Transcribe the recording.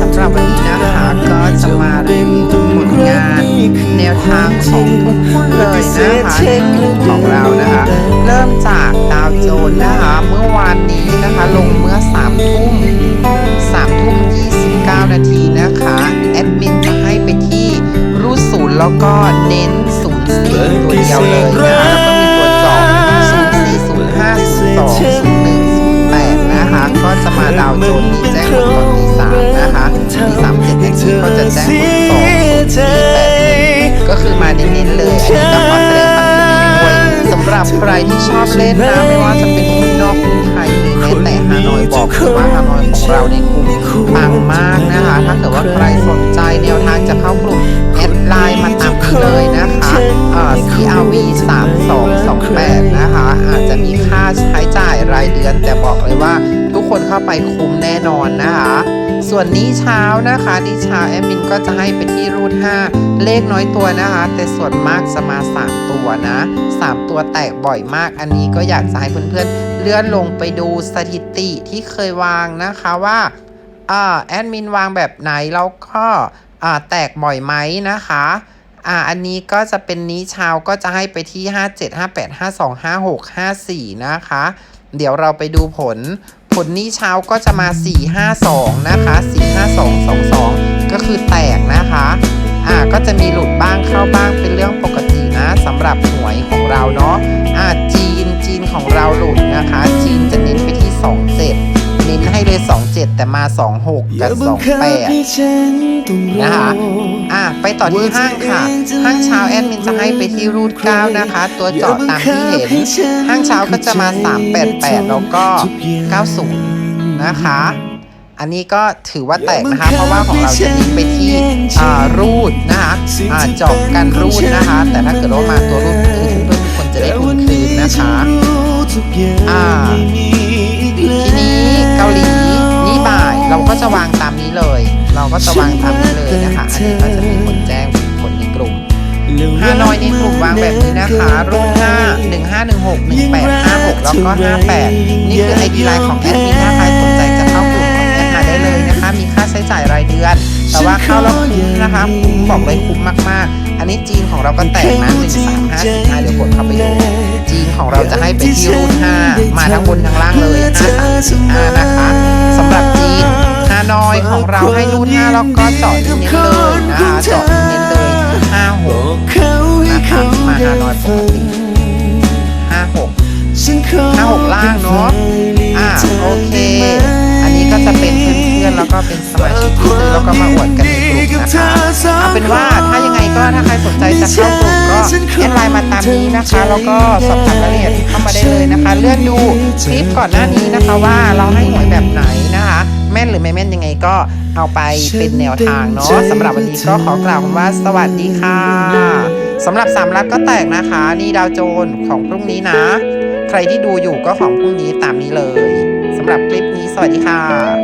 สำหรับวันนี้นะคะ ก็จะมารีวิวผลงาน แนวทางของทุกคนเลยนะคะในกลุ่มของเรานะคะ เริ่มจากดาวโจนส์นะคะ เมื่อวานนี้นะคะ ลงเมื่อ3ามทุ่ม3ทุ่ม29 นาทีนะคะ แอดมินจะให้ไปที่รูดศูนย์แล้วก็เน้นศูนย์สี่ตัวเดียวเลยนะ ก็จะแจ้งผลสองศูนย์สี่แปดก็คือมาเน้นๆเลยอันนี้ก็ขอแสดงความยินดีด้วยสำหรับใครที่ชอบเล่นนะไม่ว่าจะเป็นหุ้นนอกหุ้นไทยหรือแม้แต่ฮานอยบอกเลยว่าฮานอยของเราในกลุ่มปังมากนะคะ ถ้าเกิดว่าใครสนใจแนวทางจะเข้ากลุ่มแอดไลน์มาตามนี้เลยนะคะเอ่อ CRV 3228 นะคะ อาจจะมีค่าใช้จ่ายรายเดือน แต่บอกเลยว่าทุกคนเข้าไปคุ้มแน่นอนนะคะ ส่วนนี้เช้านะคะนี้เช้าแอดมินก็จะให้ไปที่รูท5เลขน้อยตัวนะคะ แต่ส่วนมากจะมา 3 ตัวนะ 3 ตัวแตกบ่อยมาก อันนี้ก็อยากจะให้เพื่อนๆ เลื่อนลงไปดูสถิติที่เคยวางนะคะว่าอแอดมินวางแบบไหนแล้วก็แตกบ่อยไหมนะคะอ่าอันนี้ก็จะเป็นนี้เช้าก็จะให้ไปที่ 57 58 52 56 54 นะคะ เดี๋ยวเราไปดูผล ผลนี้เช้าก็จะมา 452 นะคะ 45222 ก็คือแตกนะคะ อ่าก็จะมีหลุดบ้างเข้าบ้างเป็นเรื่องปกตินะสำหรับหวยของเราเนาะอ่าจีนจีนของเราหลุดนะคะ จีนจะเน้นไปที่ 27 น้นให้เลย 27 แต่มา 26 กับ 28 นะคะ อะ ไปต่อที่ห้างค่ะ ห้างเช้าแอดมินจะให้ไปที่รูท9นะคะ ตัวจาะตามที่เห็น ห้างเช้าก็จะมา 388 แล้วก็ 90 นะคะอันนี้ก็ถือว่าแตกนะคะ เพราะว่าของเราจะเน้นไปที่อ่ารูดนะคะอ่าจาะกันรูดนะคะ แต่ถ้าเกิดว่ามาตัวรูดคือเพื่อนๆทุกคนจะได้ทุนคืนนะคะ จะวางตามนี้เลย เราก็จะวางตามนี้เลยนะคะ อันนี้ก็จะมีผลแจ้งผลในกลุ่มฮาน้อยในกลุ่มวางแบบนี้นะคะรุ่น5 1516 1856แล้วก็58นี่คือ ID ไลน์ของแอดมินถ้าใครสนใจจะเข้ากลุ่มของแอดมาได้เลยนะคะ มีค่าใช้จ่ายรายเดือน แต่ว่าเข้าแล้วคุ้มนะคะคุ้มบอกเลยคุ้มมากๆ อันนี้จีนของเราก็แตกนะ1355เดี๋ยวกดเข้าไปดูจีนของเราจะให้ไปที่รุ่น5มาทั้งบนทั้งล่างเลย5345นะคะ นอยของเราให้รุ่น5แล้วก็เจาะเน้นๆเลยนะคะเจาะเน้นๆเลย56นะคะมาฮานอยปกติห้าหกห้าหกล่างเนาะอ่าโอเค อันนี้ก็จะเป็นเพื่อนๆแล้วก็เป็นสมาชิกที่ซื้อแล้วก็มาอวดกันในกลุ่มนะคะเอาเป็นว่าถ้ายังไงก็ถ้าใครสนใจจะเข้ากลุ่มก็แอดไลน์มาตามนี้นะคะ แล้วก็สอบถามรายละเอียดเข้ามาได้เลยนะคะ เลื่อนดูคลิปก่อนหน้านี้นะคะว่าเราให้หวยแบบไหนนะคะ ม่นหรือไม่แม่นยังไงก็เอาไปเป็นแนวทางเนาะสำหรับวันนี้ก็ขอกล่าวคำว่าสวัสดีค่ะสำหรับสามลัดก็แตกนะคะ นี่ดาวโจนของพรุ่งนี้นะ ใครที่ดูอยู่ก็ของพรุ่งนี้ตามนี้เลยสำหรับคลิปนี้สวัสดีค่ะ